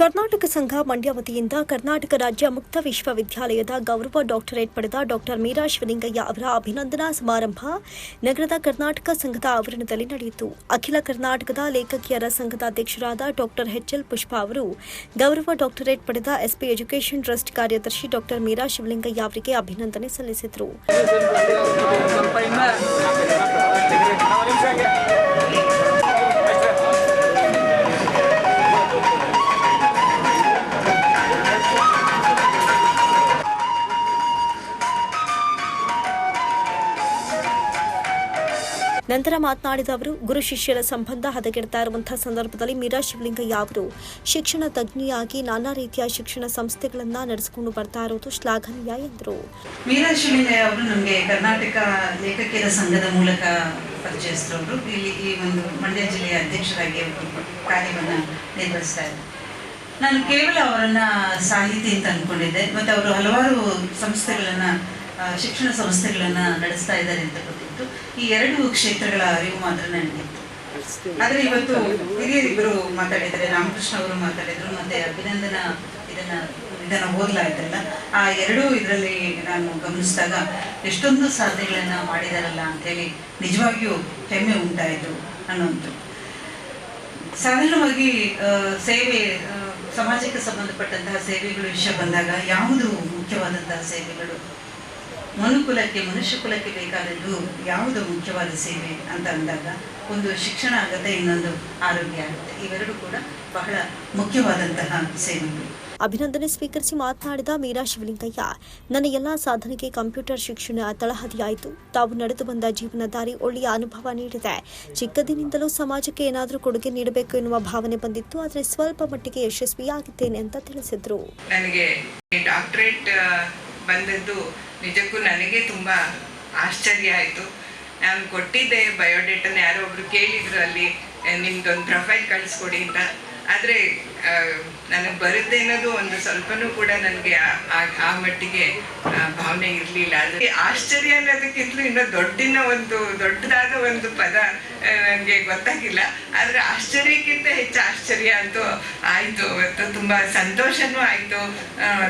ಕರ್ನಾಟಕ ಸಂಘ ಮಂಡ್ಯ ವತಿಯಿಂದ ಕರ್ನಾಟಕ ರಾಜ್ಯ ಮುಕ್ತ ವಿಶ್ವವಿದ್ಯಾಲಯದ ಗೌರವ ಡಾಕ್ಟರೇಟ್ ಪಡೆದ ಡಾಕ್ಟರ್ ಮೀರಾ ಶಿವಲಿಂಗಯ್ಯ ಅವರ ಅಭಿನಂದನಾ ಸಮಾರಂಭ ನಗರದ ಕರ್ನಾಟಕ ಸಂಘದ ಆವರಣದಲ್ಲಿ ನಡೆಯಿತು. ಅಖಿಲ ಕರ್ನಾಟಕದ ಲೇಖಕಿಯರ ಸಂಘದ ಅಧ್ಯಕ್ಷರಾದ ಡಾಕ್ಟರ್ ಎಚ್ಎಲ್ ಪುಷ್ಪ ಅವರು ಗೌರವ ಡಾಕ್ಟರೇಟ್ ಪಡೆದ ಎಸ್ಪಿ ಎಜುಕೇಷನ್ ಟ್ರಸ್ಟ್ ಕಾರ್ಯದರ್ಶಿ ಡಾಕ್ಟರ್ ಮೀರಾ ಶಿವಲಿಂಗಯ್ಯ ಅವರಿಗೆ ಅಭಿನಂದನೆ ಸಲ್ಲಿಸಿದರು. ನಂತರ ಮಾತನಾಡಿದ ಅವರು, ಗುರು ಶಿಷ್ಯರ ಸಂಬಂಧ ಹದಗೆಡ್ತಾ ಇರುವಂತಹ ಸಂದರ್ಭದಲ್ಲಿ ಮೀರಾ ಶಿವಲಿಂಗಯ್ಯ ಅವರು ಶಿಕ್ಷಣ ತಜ್ಞಿಯಾಗಿ ನಾನಾ ರೀತಿಯ ಶಿಕ್ಷಣ ಸಂಸ್ಥೆಗಳನ್ನ ನಡೆಸಿಕೊಂಡು ಬರ್ತಾ ಇರೋದು ಶ್ಲಾಘನೀಯ ಎಂದರು. ಮೀರಾ ಶಿವಲಿಂಗಯ್ಯ ಅವರು ನಮಗೆ ಕರ್ನಾಟಕ ಲೇಖಕಿಯರ ಸಂಘದ ಮೂಲಕ ಪರಿಚಯಿಸಿದವರು ಇಲ್ಲಿ ಈ ಒಂದು ಮಂಡ್ಯ ಜಿಲ್ಲೆಯ ಅಧ್ಯಕ್ಷರಾಗಿ ಕಾರ್ಯವನ್ನು ನಿರ್ವಹಿಸ್ತಾ ಇದ್ದಾರೆ. ನಾನು ಕೇವಲ ಅವರನ್ನ ಸಾಹಿತಿ ಅಂತ ಅಂದ್ಕೊಂಡಿದ್ದೆ ಮತ್ತೆ ಅವರು ಹಲವಾರು ಸಂಸ್ಥೆಗಳನ್ನ ಶಿಕ್ಷಣ ಸಂಸ್ಥೆಗಳನ್ನ ನಡೆಸ್ತಾ ಇದ್ದಾರೆ ಅಂತ ಗೊತ್ತಿತ್ತು. ಈ ಎರಡು ಕ್ಷೇತ್ರಗಳ ಅರಿವು ಮಾತ್ರ ನನಗೆ. ಆದ್ರೆ ಇವತ್ತು ಹಿರಿಯರಿಬ್ಬರು ಮಾತಾಡಿದ್ದಾರೆ, ರಾಮಕೃಷ್ಣ ಅವರು ಮಾತಾಡಿದ್ರು, ಮತ್ತೆ ಅಭಿನಂದನ ಇದನ್ನ ಇದನ್ನ ಓದಲಾಯ್ತಲ್ಲ ಆ ಎರಡೂ ಇದರಲ್ಲಿ ನಾನು ಗಮನಿಸಿದಾಗ ಎಷ್ಟೊಂದು ಸಾಧನೆಗಳನ್ನ ಮಾಡಿದಾರಲ್ಲ ಅಂತೇಳಿ ನಿಜವಾಗಿಯೂ ಹೆಮ್ಮೆ ಉಂಟಾಯಿತು ಅನ್ನೋದು ಸಾಧಾರಣವಾಗಿ ಸೇವೆ ಸಮಾಜಕ್ಕೆ ಸಂಬಂಧಪಟ್ಟಂತಹ ಸೇವೆಗಳು ವಿಷಯ ಬಂದಾಗ ಯಾವುದು ಮುಖ್ಯವಾದಂತಹ ಸೇವೆಗಳು? ಮನುಕುಲಕ್ಕೆ ಮನುಷ್ಯ ಕುಲಕ್ಕೆ ಬೇಕಾದದ್ದು ಯಾವುದು ಮುಖ್ಯವಾದ ಸೇವೆ ಅಂತ ಅಂದಾಗ ಒಂದು ಶಿಕ್ಷಣ ಆಗುತ್ತೆ ಇನ್ನೊಂದು ಆರೋಗ್ಯ ಆಗುತ್ತೆ. ಇವೆರಡು ಕೂಡ ಬಹಳ ಮುಖ್ಯವಾದಂತಹ ಸೇವೆಗಳು. ಅಭಿನಂದನೆ ಸ್ವೀಕರಿಸಿ ಮಾತನಾಡಿದ ಮೀರಾ ಶಿವಲಿಂಗಯ್ಯ ನನ್ನ ಎಲ್ಲಾ ಸಾಧನೆಗೆ ಕಂಪ್ಯೂಟರ್ ಶಿಕ್ಷಣ ತಳಹದಿಯಾಯಿತು. ತಾವು ನಡೆದು ಬಂದ ಜೀವನ ದಾರಿ ಒಳ್ಳೆಯ ಅನುಭವ ನೀಡಿದೆ. ಚಿಕ್ಕದಿನಿಂದಲೂ ಸಮಾಜಕ್ಕೆ ಏನಾದರೂ ಕೊಡುಗೆ ನೀಡಬೇಕು ಎನ್ನುವ ಭಾವನೆ ಬಂದಿತ್ತು. ಆದರೆ ಸ್ವಲ್ಪ ಮಟ್ಟಿಗೆ ಯಶಸ್ವಿಯಾಗಿದ್ದೇನೆ ಅಂತ ತಿಳಿಸಿದ್ರು. ನನಗೆ ಡಾಕ್ಟ್ರೇಟ್ ಬಂದದ್ದು ನಿಜಕ್ಕೂ ನನಗೆ ತುಂಬ ಆಶ್ಚರ್ಯ ಆಯಿತು. ನಾನು ಕೊಟ್ಟಿದ್ದೆ ಬಯೋಡೇಟನ್ನು ಯಾರೋ ಒಬ್ರು ಕೇಳಿದ್ರು ಅಲ್ಲಿ, ನಿಮ್ದೊಂದು ಪ್ರೊಫೈಲ್ ಕಳಿಸ್ಕೊಡಿ ಅಂತ. ಆದರೆ ನನಗೆ ಬರುತ್ತೆ ಅನ್ನೋದು ಒಂದು ಸ್ವಲ್ಪನೂ ಕೂಡ ನನಗೆ ಆ ಮಟ್ಟಿಗೆ ಭಾವನೆ ಇರಲಿಲ್ಲ. ಆದರೆ ಆಶ್ಚರ್ಯ ಅನ್ನೋದಕ್ಕಿಂತಲೂ ಇನ್ನೂ ದೊಡ್ಡಿನ ಒಂದು, ದೊಡ್ಡದಾದ ಒಂದು ಪದ ನನಗೆ ಗೊತ್ತಾಗಿಲ್ಲ. ಆದರೆ ಆಶ್ಚರ್ಯಕ್ಕಿಂತ ಹೆಚ್ಚು ಆಶ್ಚರ್ಯ ಅಂತೂ ಆಯಿತು. ಮತ್ತು ತುಂಬ ಸಂತೋಷನೂ ಆಯಿತು.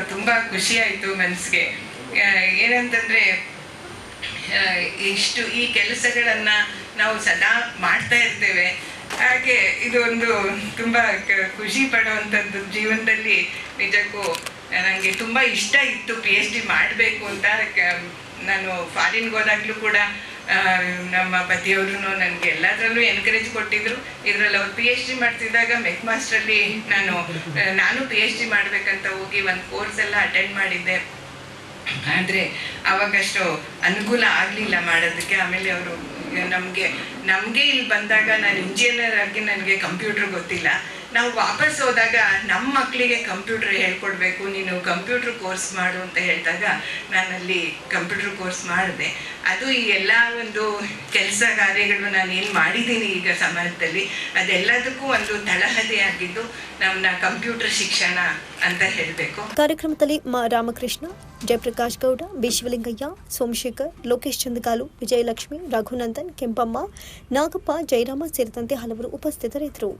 ತುಂಬ ಖುಷಿ ಆಯಿತು ಮನಸ್ಸಿಗೆ ಏನಂತಂದರೆ ಇಷ್ಟು ಈ ಕೆಲಸಗಳನ್ನ ನಾವು ಸದಾ ಮಾಡ್ತಾ ಇರ್ತೇವೆ. ಹಾಗೆ ಇದು ಒಂದು ತುಂಬ ಖುಷಿ ಪಡುವಂಥದ್ದು ಜೀವನದಲ್ಲಿ ನಿಜಕ್ಕೂ ನನಗೆ ತುಂಬ ಇಷ್ಟ ಇತ್ತು ಪಿ ಎಚ್ ಡಿ ಮಾಡಬೇಕು ಅಂತ. ನಾನು ಫಾರಿನ್ಗೆ ಹೋದಾಗಲೂ ಕೂಡ ನಮ್ಮ ಪತಿಯವರು ನನಗೆ ಎಲ್ಲದರಲ್ಲೂ ಎನ್ಕರೇಜ್ ಕೊಟ್ಟಿದ್ರು. ಇದರಲ್ಲಿ ಅವ್ರು ಪಿ ಎಚ್ ಡಿ ಮಾಡ್ತಿದ್ದಾಗ ಮೆಕ್ ಮಾಸ್ಟ್ರಲ್ಲಿ ನಾನು ನಾನು ಪಿ ಎಚ್ ಡಿ ಮಾಡಬೇಕಂತ ಹೋಗಿ ಒಂದು ಕೋರ್ಸ್ ಎಲ್ಲ ಅಟೆಂಡ್ ಮಾಡಿದ್ದೆ. ಆದರೆ ಅವಾಗಷ್ಟು ಅನುಕೂಲ ಆಗಲಿಲ್ಲ ಮಾಡೋದಕ್ಕೆ. ಆಮೇಲೆ ಅವರು, ನಮಗೆ ನಮಗೆ ಇಲ್ಲಿ ಬಂದಾಗ ನಾನು ಇಂಜಿನಿಯರ್ ಆಗಿ ನನಗೆ ಕಂಪ್ಯೂಟರ್ ಗೊತ್ತಿಲ್ಲ. ನಾವು ವಾಪಸ್ ಹೋದಾಗ ನಮ್ಮ ಮಕ್ಕಳಿಗೆ ಕಂಪ್ಯೂಟರ್ ಹೇಳ್ಕೊಡ್ಬೇಕು, ನೀನು ಕಂಪ್ಯೂಟರ್ ಕೋರ್ಸ್ ಮಾಡು ಅಂತ ಹೇಳಿದಾಗ ನಾನಲ್ಲಿ ಕಂಪ್ಯೂಟರ್ ಕೋರ್ಸ್ ಮಾಡಿದೆ. ಅದು ಈ ಎಲ್ಲ ಒಂದು ಕೆಲಸ ಕಾರ್ಯಗಳು ನಾನು ಏನು ಮಾಡಿದ್ದೀನಿ ಈಗ ಸಮಾಜದಲ್ಲಿ, ಅದೆಲ್ಲದಕ್ಕೂ ಒಂದು ತಳಹದಿ ಆಗಿದ್ದು ನಮ್ಮ ಕಂಪ್ಯೂಟರ್ ಶಿಕ್ಷಣ ಅಂತ ಹೇಳಬೇಕು. ಕಾರ್ಯಕ್ರಮದಲ್ಲಿ ರಾಮಕೃಷ್ಣ, ಜಯಪ್ರಕಾಶ್ ಗೌಡ ವಿಶ್ವಲಿಂಗಯ್ಯ ಸೋಮಶೇಖರ್, ಲೋಕೇಶ್ ಚಂದಗಾಲು, ವಿಜಯಲಕ್ಷ್ಮಿ, ರಘುನಂದನ್, ಕೆಂಪಮ್ಮ, ನಾಗಪ್ಪ, ಜಯರಾಮ ಸೇರಿದಂತೆ ಹಲವರು ಉಪಸ್ಥಿತರಿದ್ದರು.